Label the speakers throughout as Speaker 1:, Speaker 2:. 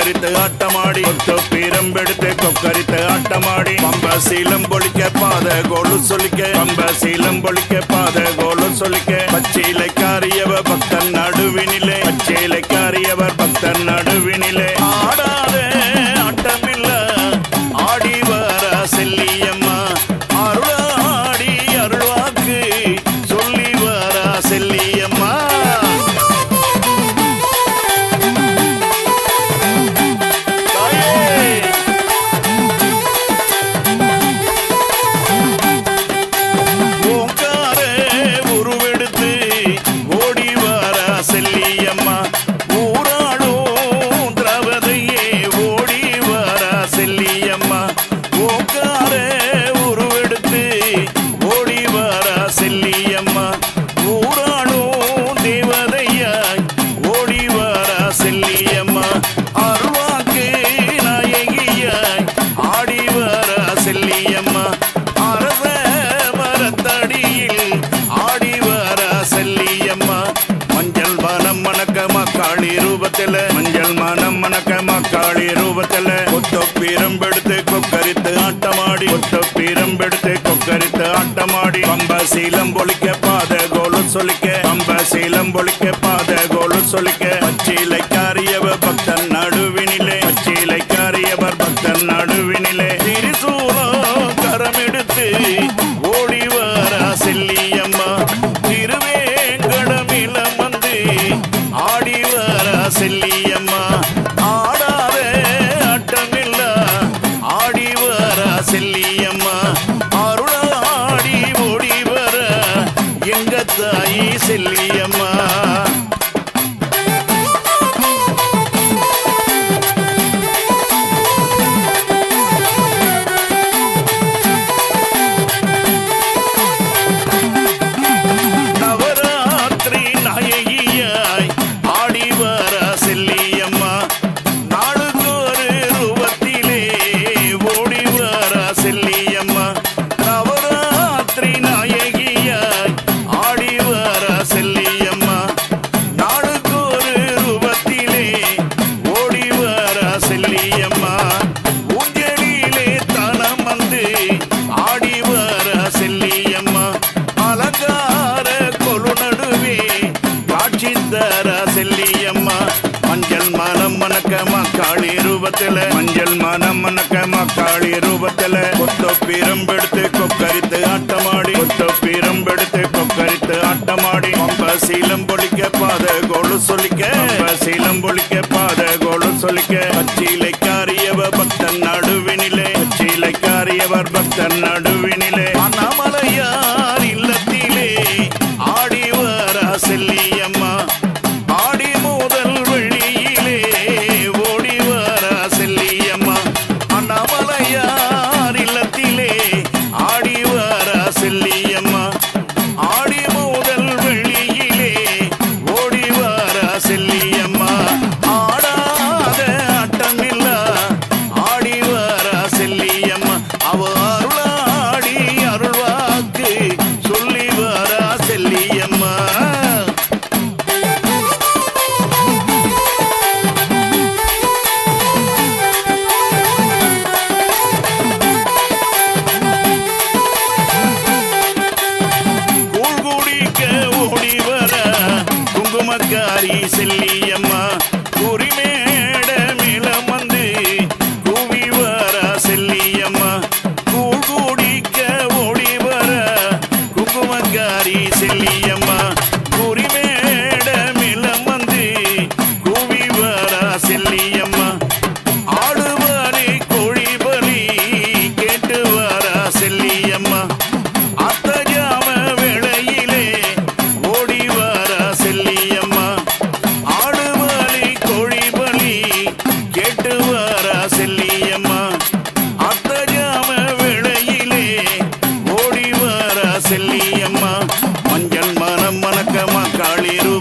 Speaker 1: கொக்கரித்து ஆட்டமாடி. கொத்து பீரம்பெடுத்து கொக்கரித்து ஆட்டமாடி. பம்ப சீலம் பொழிக்க பாத கோலு சொல்லிக்க. பம்ப சீலம் பொழிக்க பாத கோலு சொல்லிக்க. பச்சிலை பச்சையிலைக்காரியவ பக்தன் ரூபத்துல கொத்த பீரம்பெடுத்து கொக்கரித்து ஆட்டமாடி. கொத்த பீரம்பெடுத்து கொக்கரித்து ஆட்டமாடி. பம்ப சீலம் பொழிக்க பாத கோலு சொல்லிக்க பம்ப சீலம் பொழிக்க பாத கோலு சொல்லிக்க காட்சி செல்லியம்மா. மஞ்சள் மனம் மணக்கமா காளி ரூபத்துல. மஞ்சள் மனம் மணக்கமா காளி ரூபத்துல. கொத்த பீரம்பெடுத்து கொக்கரித்து ஆட்டமாடி. கொத்த பீரம்பெடுத்து கொக்கரித்து ஆட்டமாடி. பம்ப சீலம் பொழிக்க பாத கோலு சொல்லிக்க சீலம் பொழிக்க பாத கோலு சொல்லிக்க. பச்சிலைக்காரியவ பக்தன் நடுவினிலே. பச்சிலைக்காரியவர் பக்தன் நடுவினிலே. அண்ணாமலையார் இல்லத்திலே ஆடி வரா செல்லிய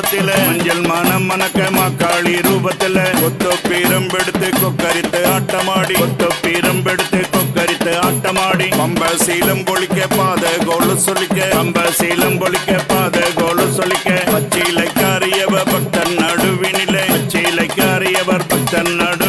Speaker 1: கோபத்தில ரூபத்தில. மஞ்சள் மனம் மணக்க மக்காளி ரூபத்தில. கொத்த பீரம்பெடுத்து கொக்கரித்து ஆட்டமாடி. கொத்த பீரம்பெடுத்து கொக்கரித்து ஆட்டமாடி. பம்ப சீலம் பொழிக்க பாத கோலு சொல்லிக்க. பம்ப சீலம் பொழிக்க பாத கோலு சொல்லிக்க. பச்சிலைக்காரியவ பக்தன் நடுவினிலே. பக்தன் நடு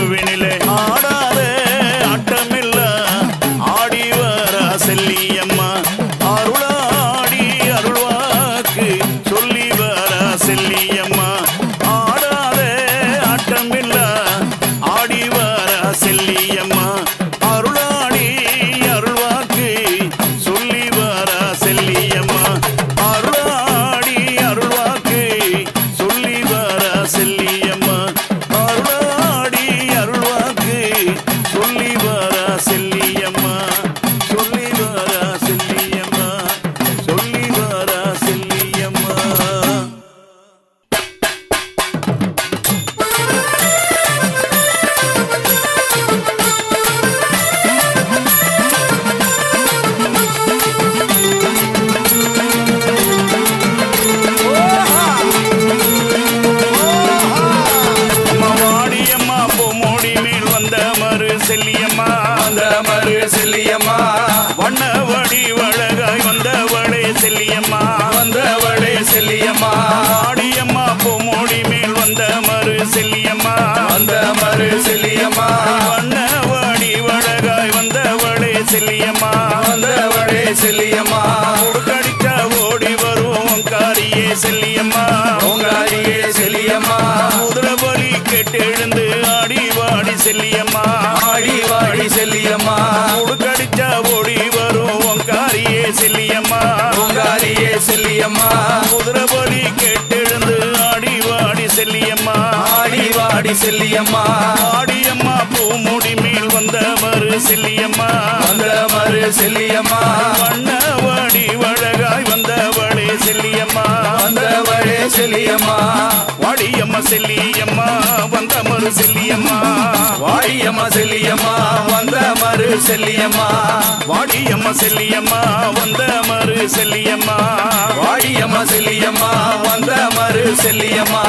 Speaker 2: ஓங்காரியே செல்லியம்மா.
Speaker 1: ஆடியம்மா பூமுடி மேல் வந்த மறு செல்லியம்மா.
Speaker 2: வந்த மறு செல்லியம்மா.
Speaker 1: வண்ணவாடி வழகாய் வந்தவளே செல்லியம்மா.
Speaker 2: வந்தவளே செல்லியம்மா.
Speaker 1: வாடியம்மா செல்லியம்மா வந்த மறு செல்லியம்மா.
Speaker 2: வாடியம்மா செல்லியம்மா வந்த மறு செல்லியம்மா.
Speaker 1: வாடியம்மா செல்லியம்மா வந்த மறு செல்லியம்மா.
Speaker 2: வாடியம்மா செல்லியம்மா வந்த மறு செல்லியம்மா.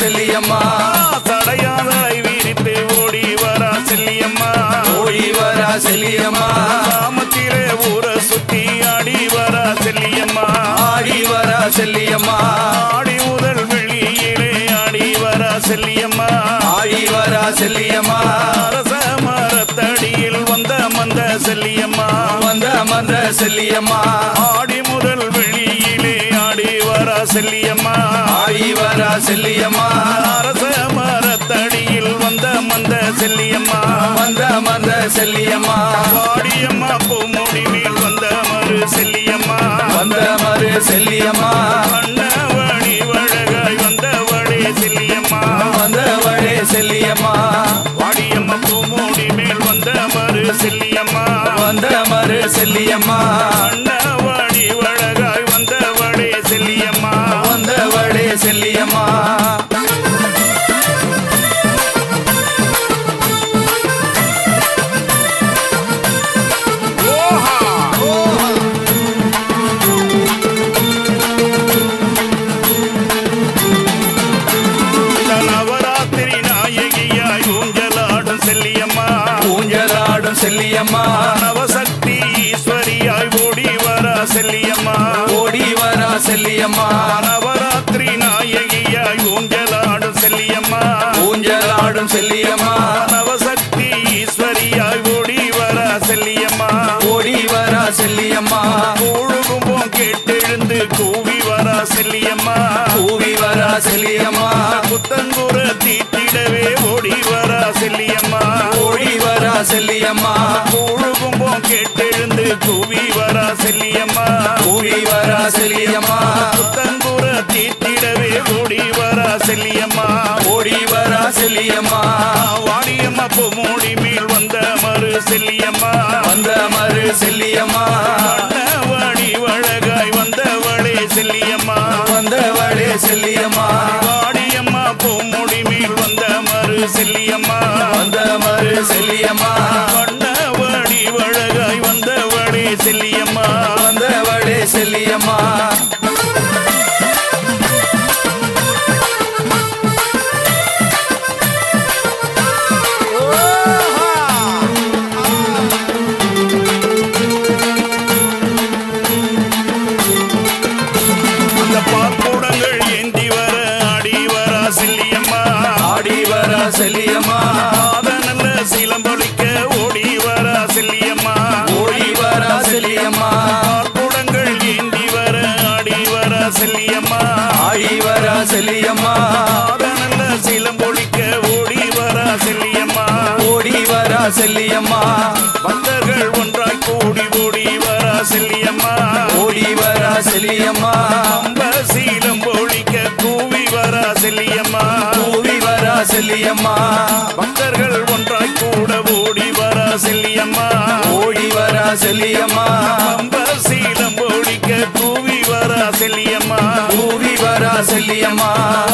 Speaker 1: செல்லியம்மா சடை விரித்து ஓடி வரா செல்லியம்மா
Speaker 2: ஓடி வரா செல்லியம்மா
Speaker 1: சாமத்தில ஊர சுத்தி ஆடி வரா செல்லியம்மா
Speaker 2: ஆடி வரா செல்லியம்மா
Speaker 1: ஆடி முதல் வெளியிலே ஆடி வரா செல்லியம்மா
Speaker 2: ஆடி வரா செல்லியம்மா
Speaker 1: அரச மரத்தடியில் வந்த மந்த செல்லியம்மா.
Speaker 2: வந்த மந்த செல்லியம்மா.
Speaker 1: ஆடி முதல் வெளியிலே ஆடி வரா செல்லியம்மா
Speaker 2: ஆடி வரா செல்லியம்மா.
Speaker 1: அரச மரத்தடியில் வந்த மந்த செல்லியம்மா.
Speaker 2: வந்த மந்த செல்லியம்மா.
Speaker 1: வாடியம்மா பூமுடி மேல் வந்த மறு செல்லியம்மா.
Speaker 2: வந்த மறு செல்லியம்மா.
Speaker 1: வண்ணவழி வழகாய் வந்தவளே செல்லியம்மா.
Speaker 2: வந்தவளே செல்லியம்மா.
Speaker 1: வாடியம்மா பூமுடி மேல் வந்த மறு செல்லியம்மா.
Speaker 2: வந்த மறு செல்லியம்மா.
Speaker 1: வண்ணவழி செல்லியம்மா
Speaker 2: செல்லியம்மா.
Speaker 1: நவசக்தி ஈஸ்வரியாய் ஓடி வரா செல்லியம்மா.
Speaker 2: ஓடி வரா செல்லியம்மா.
Speaker 1: கூழுகும்போம் கேட்டெழுந்து கூவி வரா செல்லியம்மா.
Speaker 2: கூவி வரா செல்லியம்மா.
Speaker 1: புத்தங்கூர தீட்டிடவே ஓடி வரா செல்லியம்மா.
Speaker 2: ஓடி வரா செல்லியம்மா.
Speaker 1: கூழுகும்போம் கேட்டெழுந்து கூவி வரா செல்லியம்மா.
Speaker 2: கூவி வரா செல்லியம்மா.
Speaker 1: புத்தங்கூர தீட்டிடவே ஓடி செல்லியம்மா வந்த மறு செல்லியம்மா. வாடி வழகாய் வந்தவளே செல்லியம்மா.
Speaker 2: வந்தவளே செல்லியம்மா.
Speaker 1: வாடியம்மா பொம்முடி மேல் வந்த மறு செல்லியம்மா.
Speaker 2: வந்த மரு செல்லியம்மா.
Speaker 1: வண்ண வடிவழகாய் வந்தவளே செல்லியம்மா.
Speaker 2: வந்தவளே செல்லியம்மா.
Speaker 1: செல்லியம்மா. நல்ல சிலம்பொலிக்க ஓடி வரா செல்லியம்மா.
Speaker 2: ஓடி வர செல்லியம்மா.
Speaker 1: பக்தர்கள் ஒன்றாய் கூடி ஓடி வரா செல்லியம்மா.
Speaker 2: ஓடி வர செல்லியம்மா.
Speaker 1: அம்ப சீலம் பொழிக்க கூவி வரா செல்லியம்மா.
Speaker 2: கூவி வர செல்லியம்மா.
Speaker 1: பக்தர்கள் ஒன்றாய் கூட ஓடி வரா செல்லியம்மா.
Speaker 2: ஓடி வர செல்லியம்மா.
Speaker 1: அம்ப சீலம் பொழிக்க கூவி வரா செல்லியம்மா
Speaker 2: கூவி வர செல்லியம்மா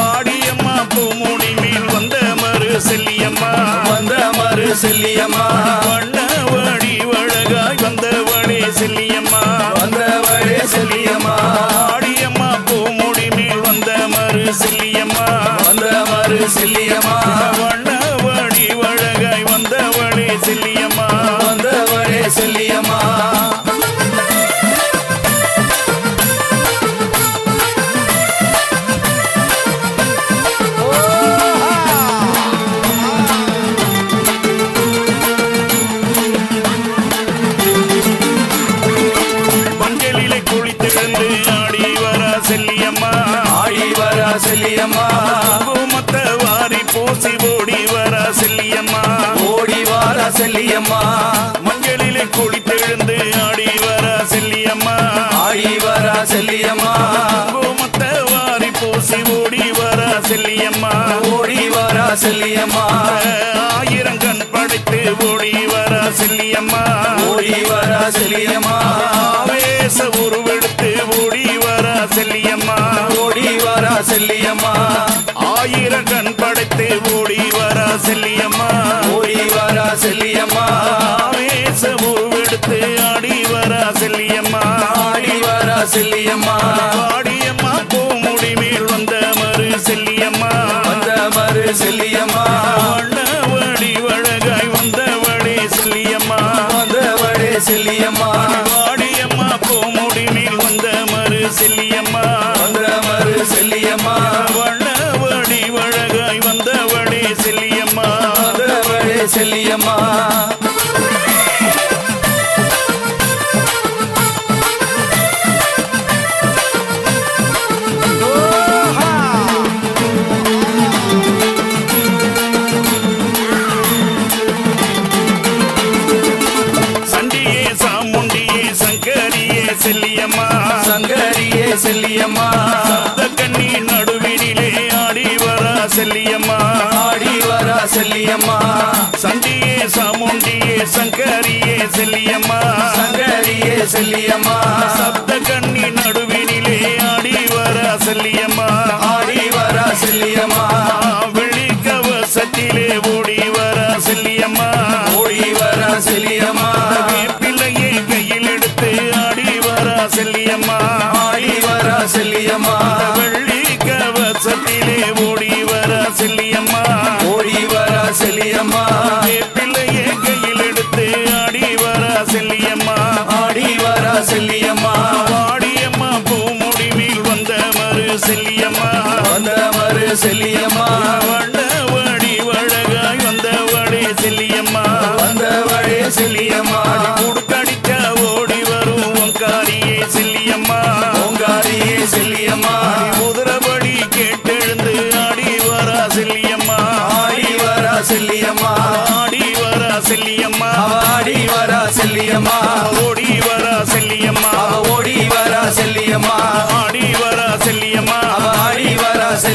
Speaker 1: ஆடியம்மா பூமுடி மேல் வந்த மறு செல்லியம்மா
Speaker 2: வந்த மறு செல்லியம்மா
Speaker 1: வண்ண வடி வழகாய் வந்தவளே செல்லியம்மா.
Speaker 2: வந்தவளே செல்லியம்மா.
Speaker 1: ஆடியம்மா பூமுடி மேல் வந்த மறு செல்லியம்மா
Speaker 2: வந்த மறு செல்லியம்மா
Speaker 1: செல்லியம்மா. மஞ்சளிலே குளித்தெழுந்து ஆடி வரா செல்லியம்மா.
Speaker 2: ஆடி வர செல்லியம்மா.
Speaker 1: குங்குமத்த வாரி பூசி ஓடி வரா செல்லியம்மா.
Speaker 2: ஓடி வர செல்லியம்மா.
Speaker 1: ஆயிரம் கண் படைத்து ஓடி வரா செல்லியம்மா.
Speaker 2: ஓடி வர செல்லியம்மா.
Speaker 1: ஆவேச உருவெடுத்து ஓடி வரா செல்லியம்மா.
Speaker 2: ஓடி வர செல்லியம்மா.
Speaker 1: ஆயிரம் கண் படைத்து ஓடி வரா செல்லியம்மா.
Speaker 2: ஓடி வர செல்லியம்மா
Speaker 1: சங்கரியே செல்லியம்மா.
Speaker 2: சங்கரியே செல்லியம்மா.
Speaker 1: சப்த கண்ணி நடுவினிலே ஆடி வரா செல்லியம்மா.
Speaker 2: செல்லியம்மா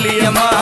Speaker 2: കളിയമാ